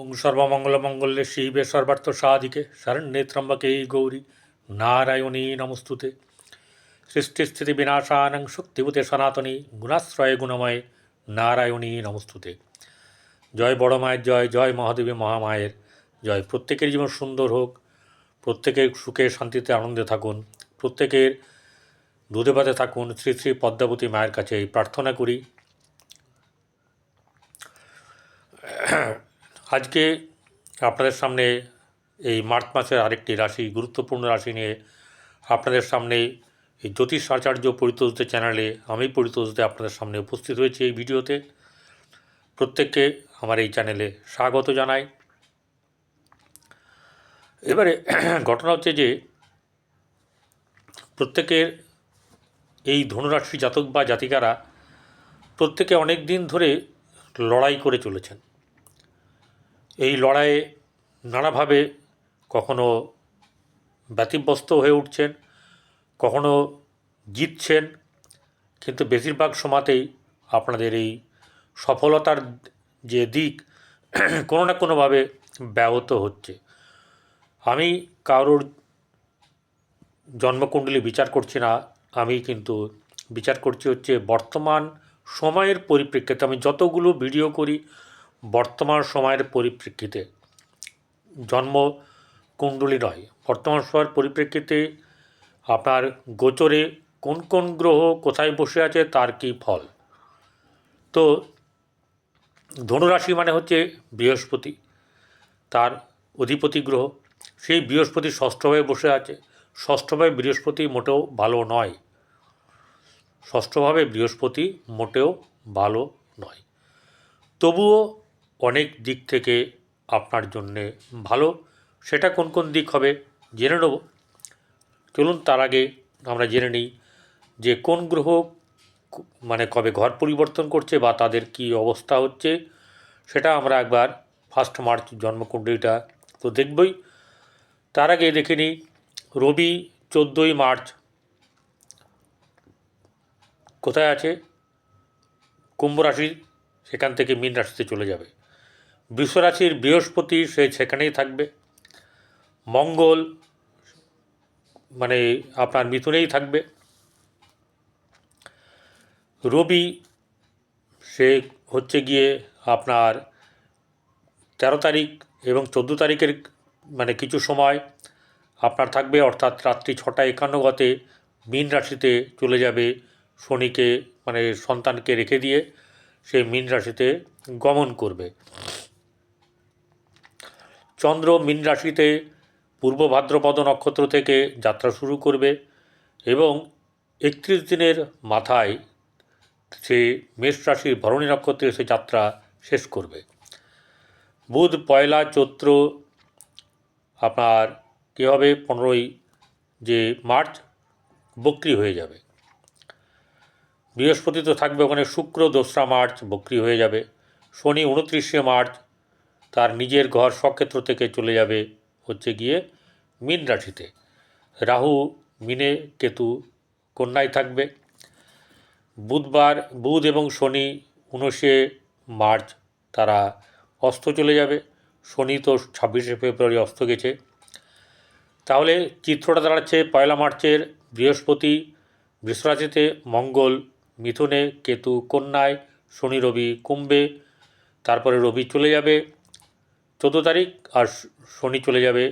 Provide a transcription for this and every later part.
ওং সর্বমঙ্গলমঙ্গলে শিবে সর্বার্থ সাধিকে শরণ্যে ত্রম্বকে গৌরী নারায়ণী নমস্তুতে। সৃষ্টিস্থিতি বিনাশানং শক্তিভূতে সনাতনী গুণাশ্রয়ে গুণময় নারায়ণী নমস্তুতে। জয় বড় মায়ের, জয় জয় মহাদেবী মহামায়ের জয় প্রত্যেকের জীবন সুন্দর হোক, প্রত্যেকের সুখে শান্তিতে আনন্দে থাকুন, প্রত্যেকের দুধে ভাতে থাকুন, শ্রী শ্রী পদ্মাবতী মায়ের কাছে প্রার্থনা করি। আজকে আপনাদের সামনে এই মার্চ মাসের আরেকটি রাশি, গুরুত্বপূর্ণ রাশি নিয়ে আপনাদের সামনে এই জ্যোতিষ আচার্য পরিতোষদের চ্যানেলে আমি পরিতোষদে আপনাদের সামনে উপস্থিত হয়েছি এই ভিডিওতে। প্রত্যেককে আমার এই চ্যানেলে স্বাগত জানাই। এবারে ঘটনা হচ্ছে যে, প্রত্যেকের এই ধনুরাশি জাতক বা জাতিকারা প্রত্যেকে অনেক দিন ধরে লড়াই করে চলেছেন। এই লড়াইয়ে নানাভাবে কখনো ব্যতিব্যস্ত হয়ে উঠছেন, কখনো জিতছেন, কিন্তু বেশিরভাগ সময়তেই আপনাদের এই সফলতার যে দিক কোনো না কোনোভাবে ব্যাহত হচ্ছে। আমি কারোর জন্মকুণ্ডলী বিচার করছি না, আমি কিন্তু বিচার করছি হচ্ছে বর্তমান সময়ের পরিপ্রেক্ষিতে। আমি যতগুলো ভিডিও করি বর্তমান সময়ের পরিপ্রেক্ষিতে জন্ম কুণ্ডলী নয়। বর্তমান সময়ের পরিপ্রেক্ষিতে আপনার গোচরে কোন কোন গ্রহ কোথায় বসে আছে তার কী ফল? তো ধনুরাশি মানে হচ্ছে বৃহস্পতি, তার অধিপতি গ্রহ। সেই বৃহস্পতি ষষ্ঠভাবে বসে আছে। ষষ্ঠভাবে বৃহস্পতি মোটেও ভালো নয়। ষষ্ঠভাবে বৃহস্পতি মোটেও ভালো নয়। তবুও অনেক দিক থেকে আপনার জন্যে ভালো। সেটা কোন কোন দিক হবে জেনে নেব। চলুন তার আগে আমরা জেনে নিই যে কোন গ্রহ মানে কবে ঘর পরিবর্তন করছে বা তাদের কি অবস্থা হচ্ছে, সেটা আমরা একবার ফার্স্ট মার্চ জন্মকুণ্ডলীটা তো দেখবই। তার আগে দেখে নিই, রবি চোদ্দোই মার্চ কোথায় আছে? কুম্ভ রাশি সেখান থেকে মীন রাশিতে চলে যাবে। বিশ্বরাশির বৃহস্পতি সে সেখানেই থাকবে। মঙ্গল মানে আপনার মিথুনেই থাকবে। রবি, সে হচ্ছে গিয়ে আপনার তেরো তারিখ এবং চোদ্দ তারিখের মানে কিছু সময় আপনার থাকবে, অর্থাৎ রাত্রি ছটা একান্ন গতে মীন রাশিতে চলে যাবে শনিকে মানে সন্তানকে রেখে দিয়ে সে মীন রাশিতে গমন করবে। চন্দ্র মীন রাশিতে পূর্ব ভাদ্রপদ নক্ষত্র থেকে যাত্রা শুরু করবে এবং একত্রিশ দিনের মাথায় সে মেষ রাশির ভরণী নক্ষত্রে সে যাত্রা শেষ করবে। বুধ, পয়লা, চৈত্র আপনার কী হবে? পনেরোই যে মার্চ বক্রি হয়ে যাবে। বৃহস্পতি তো থাকবে ওখানে শুক্র, দোসরা মার্চ বক্রি হয়ে যাবে। শনি, উনত্রিশে মার্চ তার নিজের ঘর স্বক্ষেত্র থেকে চলে যাবে হচ্ছে গিয়ে মীন রাশিতে। রাহু, মিনে, কেতু কন্যায় থাকবে। বুধবার, বুধ এবং শনি উনিশে মার্চ তারা অস্ত চলে যাবে। শনি তো ছাব্বিশে ফেব্রুয়ারি অস্ত গেছে। তাহলে চিত্রটা দাঁড়াচ্ছে পয়লা মার্চের বৃহস্পতি, বৃষরাশিতে মঙ্গল, মিথুনে কেতু কন্যায়, শনি রবি কুম্ভে, তারপরে রবি চলে যাবে। চোদ্দ তারিখ আর শনি চলে যাবে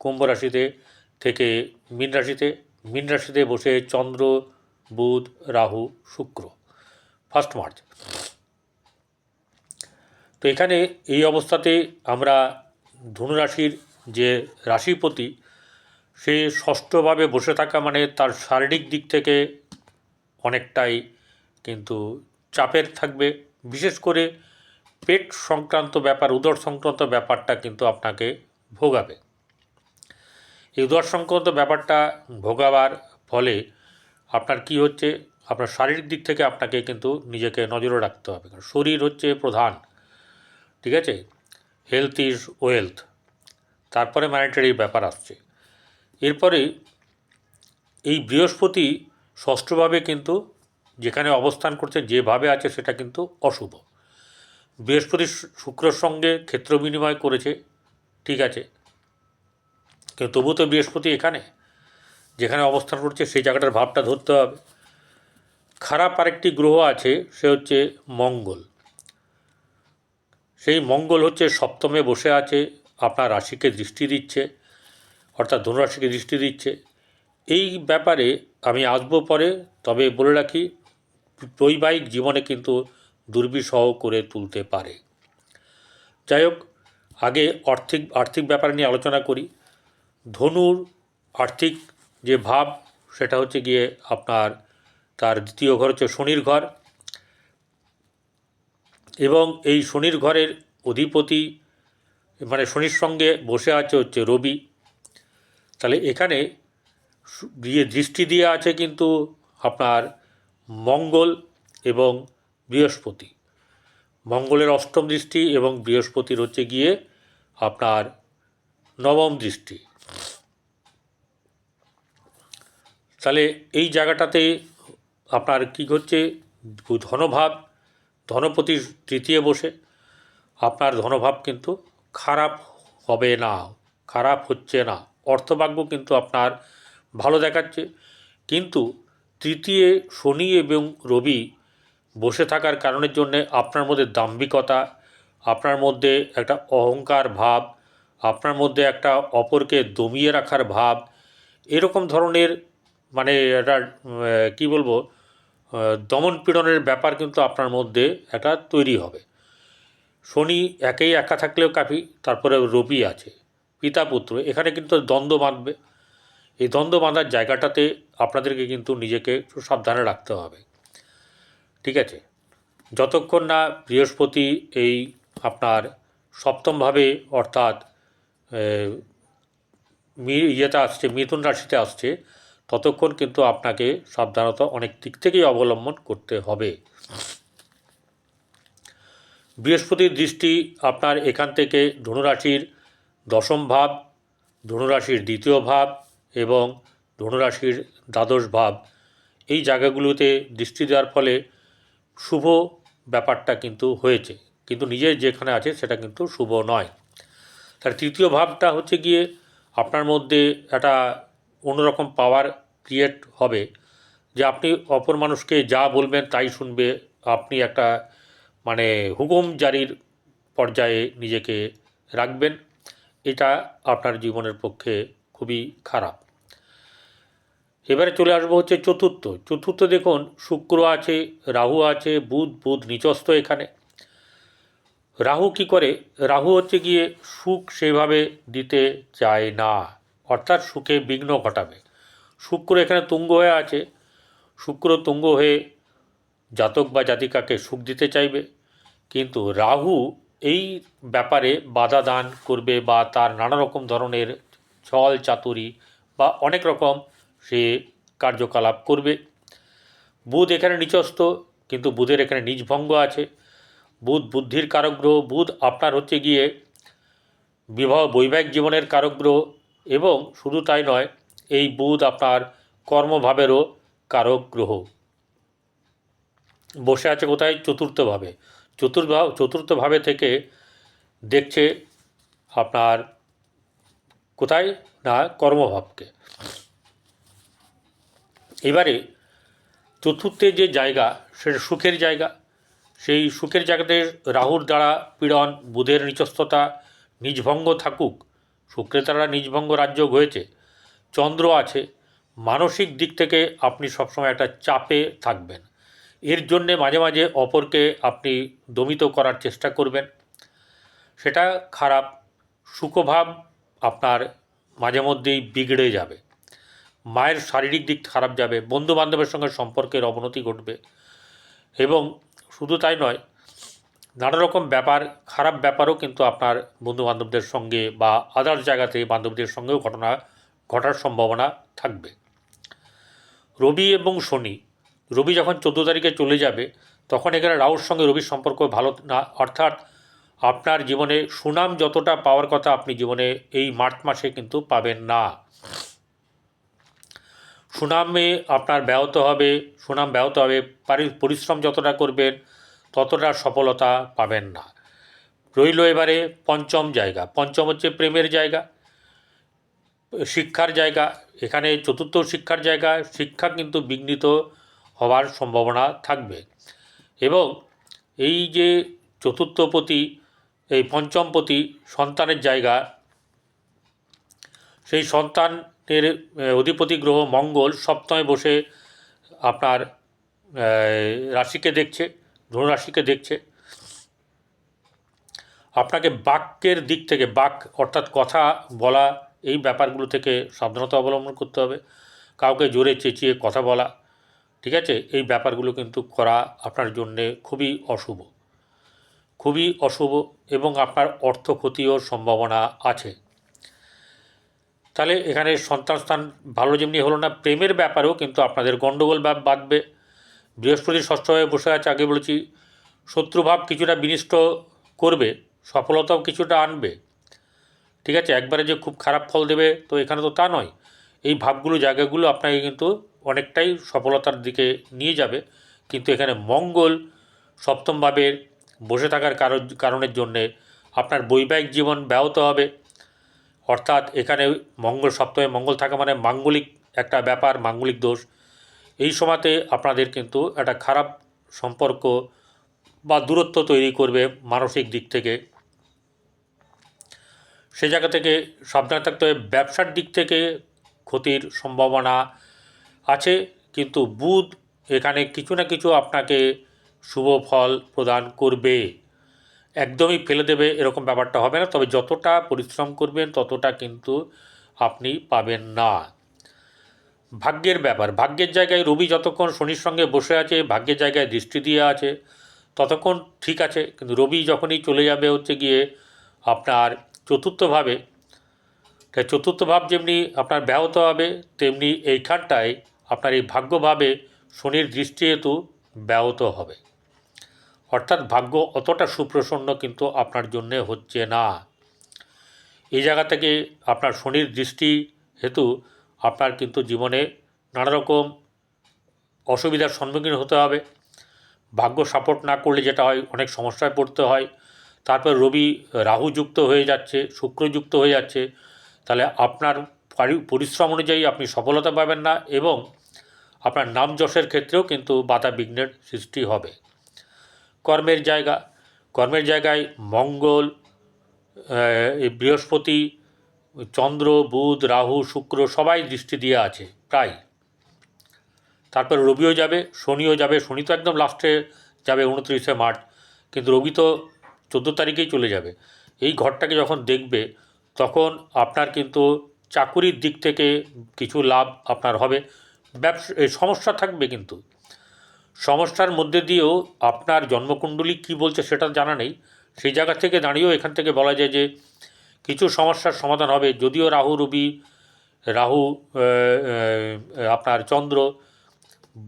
কুম্ভ রাশিতে থেকে মীন রাশিতে। মীন রাশিতে বসে চন্দ্র, বুধ, রাহু, শুক্র ফার্স্ট মার্চ তো এখানে এই অবস্থাতে আমরা ধনুরাশির যে রাশিপতি, সে ষষ্ঠভাবে বসে থাকা মানে তার শারীরিক দিক থেকে অনেকটাই কিন্তু চাপের থাকবে। বিশেষ করে পেট সংক্রান্ত ব্যাপার, উদর সংক্রান্ত ব্যাপারটা কিন্তু আপনাকে ভোগাবে। এই উদর সংক্রান্ত ব্যাপারটা ভোগাবার ফলে আপনার কি হচ্ছে? আপনার শারীরিক দিক থেকে আপনাকে কিন্তু নিজেকে নজরে রাখতে হবে। কারণ শরীর হচ্ছে প্রধান, ঠিক আছে? হেলথ ইজ ওয়েলথ তারপরে ম্যানিটারি ব্যাপার আসছে। এরপরে এই বৃহস্পতি ষষ্ঠভাবে কিন্তু যেখানে অবস্থান করছে, যেভাবে আছে সেটা কিন্তু অশুভ। বৃহস্পতি শুক্রর সঙ্গে ক্ষেত্র বিনিময় করেছে, ঠিক আছে। কিন্তু তবুও তো বৃহস্পতি এখানে, যেখানে অবস্থান করছে, সেই জায়গাটার ভাবটা ধরতে হবে। খারাপ আরেকটি গ্রহ আছে, সে হচ্ছে মঙ্গল। সেই মঙ্গল হচ্ছে সপ্তমে বসে আছে, আপনার রাশিকে দৃষ্টি দিচ্ছে, অর্থাৎ ধনুরাশিকে দৃষ্টি দিচ্ছে। এই ব্যাপারে আমি আসব পরে, তবে বলে রাখি, বৈবাহিক জীবনে কিন্তু দুর্বিষহ করে তুলতে পারে। যাই হোক আগে আর্থিক আর্থিক ব্যাপার নিয়ে আলোচনা করি। ধনুর আর্থিক যে ভাব, সেটা হচ্ছে গিয়ে আপনার তার দ্বিতীয় ঘর হচ্ছে শনির ঘর। এবং এই শনির ঘরের অধিপতি মানে শনির সঙ্গে বসে আছে হচ্ছে রবি। তাহলে এখানে দিয়ে দৃষ্টি দিয়ে আছে কিন্তু আপনার মঙ্গল এবং বৃহস্পতি। মঙ্গলের অষ্টম দৃষ্টি এবং বৃহস্পতির হচ্ছে গিয়ে আপনার নবম দৃষ্টি। তাহলে এই জায়গাটাতে আপনার কী হচ্ছে ধনভাব, ধনপতির তৃতীয় বসে। আপনার ধনভাব কিন্তু খারাপ হবে না, খারাপ হচ্ছে না। অর্থভাগ্য কিন্তু আপনার ভালো দেখাচ্ছে। কিন্তু তৃতীয় শনি এবং রবি বসে থাকার কারণের জন্যে আপনার মধ্যে দাম্ভিকতা, আপনার মধ্যে একটা অহংকার ভাব, আপনার মধ্যে একটা অপরকে দমিয়ে রাখার ভাব, এরকম ধরনের মানে একটা কী বলব দমন পীড়নের ব্যাপার কিন্তু আপনার মধ্যে একটা তৈরি হবে। শনি একেই একা থাকলেও কাফি তারপরে রবি আছে, পিতা পুত্র, এখানে কিন্তু দ্বন্দ্ব বাঁধবে। এই দ্বন্দ্ব বাঁধার জায়গাটাতে আপনাদেরকে কিন্তু নিজেকে সাবধানে রাখতে হবে। ঠিক আছে? যতক্ষণ না বৃহস্পতি এই আপনার সপ্তমভাবে অর্থাৎ ইয়েতে আসছে, মিথুন রাশিতে আসছে, ততক্ষণ কিন্তু আপনাকে সাবধানতা অনেক দিক থেকেই অবলম্বন করতে হবে। বৃহস্পতির দৃষ্টি আপনার এখান থেকে ধনুরাশির দশম ভাব, ধনুরাশির দ্বিতীয় ভাব এবং ধনুরাশির দ্বাদশ ভাব। এই জায়গাগুলোতে দৃষ্টি দেওয়ার ফলে শুভ ব্যাপারটা কিন্তু হয়েছে। কিন্তু নিজে যেখানে আছে সেটা কিন্তু শুভ নয়। তার তৃতীয় ভাবটা হচ্ছে গিয়ে আপনার মধ্যে একটা অন্যরকম পাওয়ার ক্রিয়েট হবে যে আপনি অপর মানুষকে যা বলবেন তাই শুনবে। আপনি একটা মানে হুকুম জারির পর্যায়ে নিজেকে রাখবেন। এটা আপনার জীবনের পক্ষে খুবই খারাপ। এবারে চলে আসব হচ্ছে চতুর্থ। চতুর্থ দেখুন, শুক্র আছে, রাহু আছে, বুধ বুধ নিচস্থ এখানে। রাহু কি করে? রাহু হচ্ছে গিয়ে সুখ সেভাবে দিতে চায় না, অর্থাৎ সুখে বিঘ্ন ঘটাবে। শুক্র এখানে তুঙ্গ হয়ে আছে। শুক্র তুঙ্গ হয়ে জাতক বা জাতিকাকে সুখ দিতে চাইবে। কিন্তু রাহু এই ব্যাপারে বাধা দান করবে বা তার নানা রকম ধরনের ছল চাতুরি বা অনেক রকম সে কার্যকলাপ করবে। বুধ এখানে নিচস্থ, কিন্তু বুধের এখানে নিজভঙ্গ আছে। বুধ বুদ্ধির কারক গ্রহ বুধ আপনার হচ্ছে গিয়ে বিবাহ বৈবাহিক জীবনের কারক গ্রহ এবং শুধু তাই নয়, এই বুধ আপনার কর্মভাবেরও কারক গ্রহ বসে আছে কোথায়? চতুর্থভাবে। চতুর্ভাব, চতুর্থভাবে থেকে দেখছে আপনার কোথায়? না, কর্মভাবকে। এবারে চতুর্থে যে জায়গা, সেটা সুখের জায়গা। সেই সুখের জায়গাতে রাহুর দ্বারা পীড়ন, বুধের নিচস্থতা নিজভঙ্গ থাকুক শুক্রের দ্বারা নিজভঙ্গ রাজ্য হয়েছে, চন্দ্র আছে, মানসিক দিক থেকে আপনি সবসময় একটা চাপে থাকবেন। এর জন্যে মাঝে মাঝে অপরকে আপনি দমিত করার চেষ্টা করবেন। সেটা খারাপ, সুখভাব আপনার মাঝে মধ্যেই বিগড়ে যাবে। মায়ের শারীরিক দিক খারাপ যাবে বন্ধু বান্ধবের সঙ্গে সম্পর্কের অবনতি ঘটবে। এবং শুধু তাই নয় নানা রকম ব্যাপার, খারাপ ব্যাপারও কিন্তু আপনার বন্ধু বান্ধবদের সঙ্গে বা আদার্স জায়গাতে বান্ধবদের সঙ্গেও ঘটনা, ঘটার সম্ভাবনা থাকবে। রবি এবং শনি, রবি যখন চোদ্দ তারিখে চলে যাবে, তখন এখানে রাহুর সঙ্গে রবির সম্পর্ক ভালো না, অর্থাৎ আপনার জীবনে সুনাম যতটা পাওয়ার কথা আপনি জীবনে এই মার্চ মাসে কিন্তু পাবেন না। সুনামে আপনার ব্যাহত হবে, সুনাম ব্যাহত হবে পরিশ্রম যতটা করবেন, ততটা সফলতা পাবেন না। রইল এবারে পঞ্চম জায়গা। পঞ্চম হচ্ছে প্রেমের জায়গা, শিক্ষার জায়গা। এখানে চতুর্থ শিক্ষার জায়গা, শিক্ষা কিন্তু বিঘ্নিত হওয়ার সম্ভাবনা থাকবে। এবং এই যে চতুর্থ চতুর্থপতি এই পঞ্চমপতি সন্তানের জায়গা, সেই সন্তানের আহ, অধিপতি গ্রহ মঙ্গল সপ্তমে বসে আপনার রাশিকে দেখছে ধনু রাশিকে দেখছে। আপনাকে বাক্যের দিক থেকে বাক অর্থাৎ কথা বলা এই ব্যাপারগুলো থেকে সাবধানতা অবলম্বন করতে হবে। কাউকে জোরে চেঁচিয়ে কথা বলা ঠিক আছে? এই ব্যাপারগুলো কিন্তু করা আপনার জন্যে খুবই অশুভ। খুবই অশুভ এবং আপনার অর্থ ক্ষতিও সম্ভাবনা আছে। তাহলে এখানে সন্তান স্থান ভালো যেমনি হলো না, প্রেমের ব্যাপারেও কিন্তু আপনাদের গণ্ডগোল বা বাঁধবে। বৃহস্পতি ষষ্ঠ হয়ে বসে আছে, আগে বলেছি, শত্রুভাব কিছুটা বিনিষ্ট করবে, সফলতাও কিছুটা আনবে। ঠিক আছে, একবারে যে খুব খারাপ ফল দেবে, তো এখানে তো তা নয়। এই ভাবগুলো, জায়গাগুলো আপনাকে কিন্তু অনেকটাই সফলতার দিকে নিয়ে যাবে। কিন্তু এখানে মঙ্গল সপ্তমভাবে বসে থাকার কারণ, কারণের জন্যে আপনার বৈবাহিক জীবন ব্যাহত হবে। অর্থাৎ এখানে মঙ্গল সপ্তমে মঙ্গল থাকা মানে মাঙ্গলিক একটা ব্যাপার, মাঙ্গলিক দোষ। এই সময়তে আপনাদের কিন্তু একটা খারাপ সম্পর্ক বা দূরত্ব তৈরি করবে মানসিক দিক থেকে। সে জায়গা থেকে সাবধান থাকতে হবে। ব্যবসার দিক থেকে ক্ষতির সম্ভাবনা আছে, কিন্তু বুধ এখানে কিছু না কিছু আপনাকে শুভ ফল প্রদান করবে। একদমই ফেলে দেবে এরকম ব্যাপারটা হবে না। তবে যতটা পরিশ্রম করবেন, ততটা কিন্তু আপনি পাবেন না। ভাগ্যের ব্যাপার। ভাগ্যের জায়গায় রবি যতক্ষণ শনির সঙ্গে বসে আছে, ভাগ্যের জায়গায় দৃষ্টি দিয়ে আছে, ততক্ষণ ঠিক আছে। কিন্তু রবি যখনই চলে যাবে হচ্ছে গিয়ে আপনার চতুর্থভাবে তাই চতুর্থ ভাব যেমনি আপনার ব্যাহত হবে, তেমনি এইখানটায় আপনার এই ভাগ্যভাবে শনির দৃষ্টি হেতু ব্যাহত হবে। অর্থাৎ ভাগ্য অতটা সুপ্রসন্ন কিন্তু আপনার জন্যে হচ্ছে না। এই জায়গা থেকে আপনার শনির দৃষ্টি হেতু আপনার কিন্তু জীবনে নানা রকম অসুবিধার সম্মুখীন হতে হবে। ভাগ্য সাপোর্ট না করলে যেটা হয়, অনেক সমস্যায় পড়তে হয়। তারপর রবি রাহু যুক্ত হয়ে যাচ্ছে, শুক্র যুক্ত হয়ে যাচ্ছে। তাহলে আপনার পরিশ্রম অনুযায়ী আপনি সফলতা পাবেন না এবং আপনার নাম যশের ক্ষেত্রেও কিন্তু বাধা বিঘ্নের সৃষ্টি হবে। কর্মের জায়গা, কর্মের জায়গায় মঙ্গল বৃহস্পতি, চন্দ্র, বুধ, রাহু, শুক্র সবাই দৃষ্টি দিয়ে আছে, প্রায়। তারপর রবিও যাবে, শনিও যাবে, শনি তো একদম লাস্টে যাবে উনত্রিশে মার্চ, কিন্তু রবি তো চোদ্দ তারিখেই চলে যাবে। এই ঘরটাকে যখন দেখবে, তখন আপনার কিন্তু চাকুরির দিক থেকে কিছু লাভ আপনার হবে। ব্যবসা সমস্যা থাকবে কিন্তু। সমস্যার মধ্যে দিয়েও আপনার জন্মকুণ্ডলী কী বলছে সেটা জানা নেই। সেই জায়গা থেকে দাঁড়িয়েও এখান থেকে বলা যায় যে কিছু সমস্যার সমাধান হবে। যদিও রাহু রবি, রাহু আপনার চন্দ্র,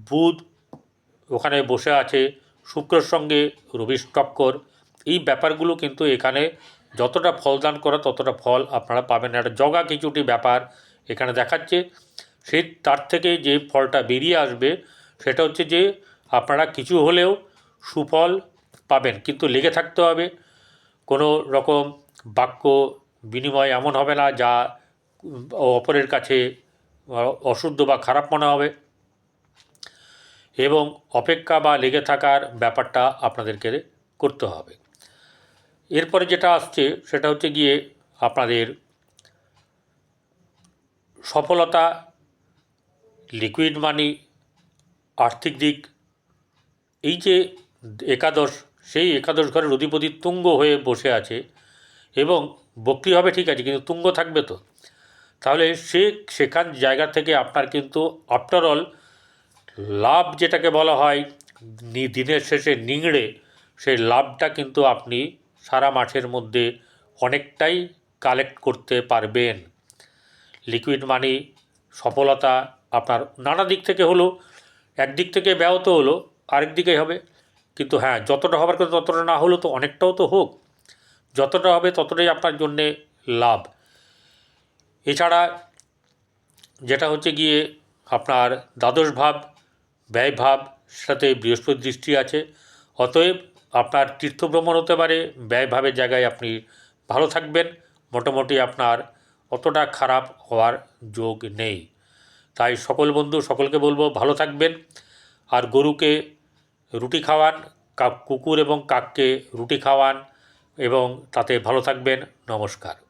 বুধ ওখানে বসে আছে, শুক্রের সঙ্গে রবির টক্কর এই ব্যাপারগুলো কিন্তু এখানে যতটা ফলদান করা ততটা ফল আপনারা পাবেন। না একটা জগা কিছুটি ব্যাপার এখানে দেখাচ্ছে। সেই তার থেকে যে ফলটা বেরিয়ে আসবে সেটা হচ্ছে যে আপনারা কিছু হলেও সুফল পাবেন, কিন্তু লেগে থাকতে হবে। কোনো রকম বাক্য বিনিময় এমন হবে না যা অপরের কাছে অশুদ্ধ বা খারাপ মনে হবে। এবং অপেক্ষা বা লেগে থাকার ব্যাপারটা আপনাদেরকে করতে হবে। এরপরে যেটা আসছে, সেটা হচ্ছে গিয়ে আপনাদের সফলতা লিকুইড মানি আর্থিক দিক এই যে একাদশ, সেই একাদশ ঘরের অধিপতি তুঙ্গ হয়ে বসে আছে এবং বক্রি হবে ঠিক আছে, কিন্তু তুঙ্গ থাকবে তো। তাহলে সে সেখান জায়গা থেকে আপনার কিন্তু আফটার অল লাভ যেটাকে বলা হয় দিনের শেষে নিংড়ে, সেই লাভটা কিন্তু আপনি সারা মাসের মধ্যে অনেকটাই কালেক্ট করতে পারবেন। লিকুইড মানি সফলতা আপনার নানা দিক থেকে হলো, একদিক থেকে ব্যাহত হলো আরেক দিকে হবে। কিন্তু হ্যাঁ যতটা হবার কথা ততটা না হলেও তো অনেকটাও তো হোক। যতটা হবে ততটাই আপনার জন্যে লাভ। এছাড়া যেটা হচ্ছে গিয়ে আপনার দ্বাদশ ভাব, ব্যয় ভাব সাথে বৃহস্পতি দৃষ্টি আছে। অতএব আপনার তীর্থভ্রমণ হতে পারে ব্যয়ভাবের জায়গায় আপনি ভালো থাকবেন। মোটামুটি আপনার অতটা খারাপ হওয়ার যোগ নেই। তাই সকল বন্ধু, সকলকে বলব ভালো থাকবেন। আর গরুকে রুটি খাওয়ান কাক কুকুর এবং কাককে রুটি খাওয়ান এবং তাতে ভালো থাকবেন। নমস্কার।